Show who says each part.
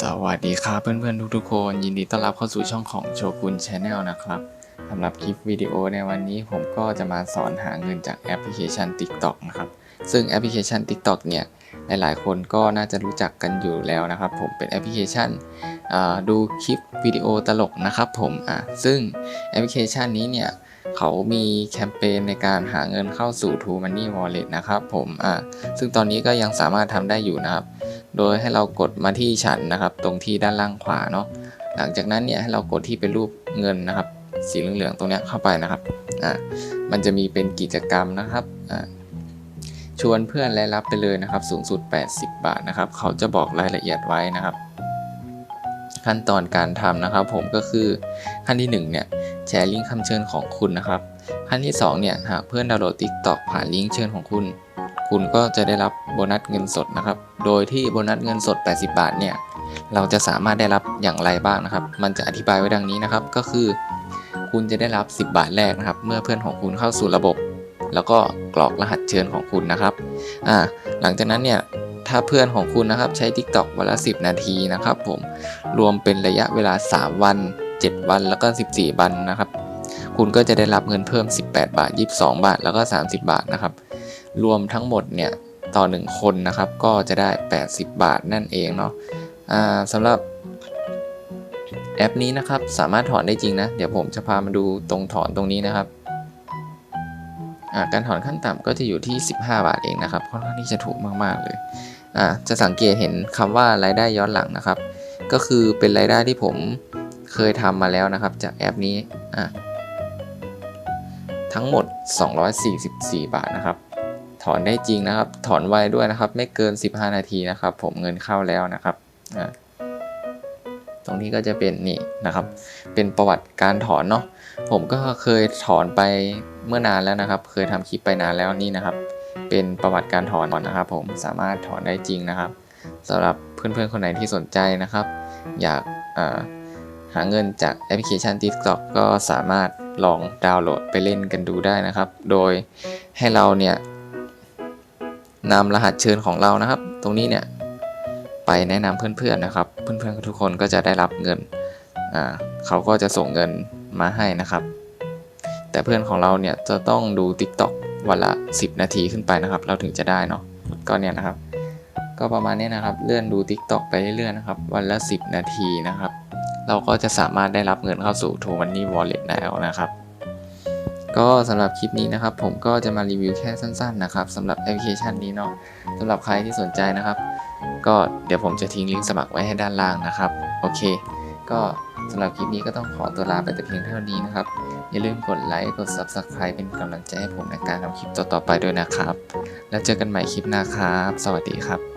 Speaker 1: สวัสดีครับเพื่อนๆทุกๆคน ยินดีต้อนรับเข้าสู่ช่องของโชกุนชาแนลนะครับสำหรับคลิปวิดีโอในวันนี้ผมก็จะมาสอนหาเงินจากแอปพลิเคชัน TikTok นะครับ ซึ่งแอปพลิเคชัน TikTok เนี่ยหลายๆคนก็น่าจะรู้จักกันอยู่แล้วนะครับ ผมเป็นแอปพลิเคชันดูคลิปวิดีโอตลกนะครับผมอะซึ่งแอปพลิเคชันนี้เนี่ยเขามีแคมเปญในการหาเงินเข้าสู่ True Money Wallet นะครับผมอะซึ่งตอนนี้ก็ยังสามารถทำได้อยู่นะครับ โดยให้เรากดมาที่ฉันนะครับ ตรงที่ด้านล่างขวาเนาะหลังจากนั้นเนี่ยให้เรากดที่เป็นรูปเงินนะครับ สีเหลืองๆตรงนี้เข้าไปนะครับอ่ามันจะมีเป็นกิจกรรมนะครับอ่าชวนเพื่อนและรับไปเลยนะครับ สูงสุด 80 บาทนะครับ เขาจะบอกรายละเอียดไว้นะครับ ขั้นตอนการทำนะครับ ผมก็คือขั้นที่ 1 เนี่ยแชร์ลิงก์คำเชิญของคุณนะครับ ขั้นที่ 2 เนี่ยหากเพื่อนดาวน์โหลด TikTok ผ่านลิงก์เชิญของคุณ คุณก็จะได้รับโบนัสเงินสดนะครับ โดยที่โบนัสเงินสด 80 บาทเนี่ย เราจะสามารถได้รับอย่างไรบ้างนะครับ มันจะอธิบายไว้ดังนี้นะครับ ก็คือ คุณจะได้รับ 10 บาทแรกนะครับ เมื่อเพื่อนของคุณเข้าสู่ระบบ แล้วก็กรอกรหัสเชิญของคุณนะครับ อ่า หลังจากนั้นเนี่ย ถ้าเพื่อนของคุณนะครับใช้ TikTok วันละ 10 นาทีนะครับ ผม รวมเป็นระยะเวลา 3 วัน 7 วัน แล้วก็ 14 วันนะครับ คุณก็จะได้รับเงินเพิ่ม 18 บาท 22 บาท แล้วก็ 30 บาทนะครับ รวมทั้งหมดเนี่ยต่อ 1 คนนะครับ ก็จะได้ 80 บาทนั่นเองเนาะอ่าสำหรับแอปนี้นะครับ สามารถถอนได้จริงนะ เดี๋ยวผมจะพามาดูตรงถอนตรงนี้นะครับ การถอนขั้นต่ำก็จะอยู่ที่ 15 บาทเองนะครับค่อนข้างที่จะถูกมาก ๆ เลยจะสังเกตเห็นคำว่ารายได้ย้อนหลังนะครับ ก็คือเป็นรายได้ที่ผมเคยทำมาแล้วนะครับ จากแอปนี้ทั้งหมด 244 บาทนะครับ ถอนได้จริงนะครับ ถอนไวด้วยนะครับ ไม่เกิน 15 นาทีนะครับ ผมเงินเข้าแล้วนะครับตรงนี้ก็จะเป็นนี่นะครับ เป็นประวัติการถอนเนาะผมก็เคยถอนไปเมื่อนานแล้วนะครับ เคยทำคลิปไปนานแล้วนี่นะครับ เป็นประวัติการถอนนะครับ ผมสามารถถอนได้จริงนะครับสำหรับเพื่อนๆคนไหนที่สนใจนะครับ อยากาหาเงินจากแอปพลิเคชัน TikTok ก็สามารถลองดาวน์โหลดไปเล่นกันดูได้นะครับ โดยให้เราเนี่ย นำรหัสเชิญของเรานะครับ ตรงนี้เนี่ยไปแนะนำเพื่อนๆนะครับ เพื่อนๆทุกคนก็จะได้รับเงินอ่าเขาก็จะส่งเงินมาให้นะครับ แต่เพื่อนของเราเนี่ยจะต้องดู TikTok วันละ 10 นาทีขึ้นไปนะครับ เราถึงจะได้เนาะก็เนี่ยนะครับ ก็ประมาณนี้นะครับ เลื่อนดู TikTok ไปเรื่อยๆนะครับ วันละ 10 นาทีนะครับ เราก็จะสามารถได้รับเงินเข้าสู่ True Money Wallet แล้วนะครับ ก็สำหรับคลิปนี้นะครับ ผมก็จะมารีวิวแค่สั้นๆนะครับสำหรับแอปพลิเคชันนี้เนาะสำหรับใครที่สนใจนะครับ ก็เดี๋ยวผมจะทิ้งลิงก์สมัครไว้ให้ด้านล่างนะครับ โอเค ก็สำหรับคลิปนี้ก็ต้องขอตัวลาไปแต่เพียงเท่านี้นะครับ อย่าลืมกดไลค์กด Subscribe เป็นกำลังใจให้ผมในการทำคลิปต่อๆไปด้วยนะครับ แล้วเจอกันใหม่คลิปหน้าครับ สวัสดีครับ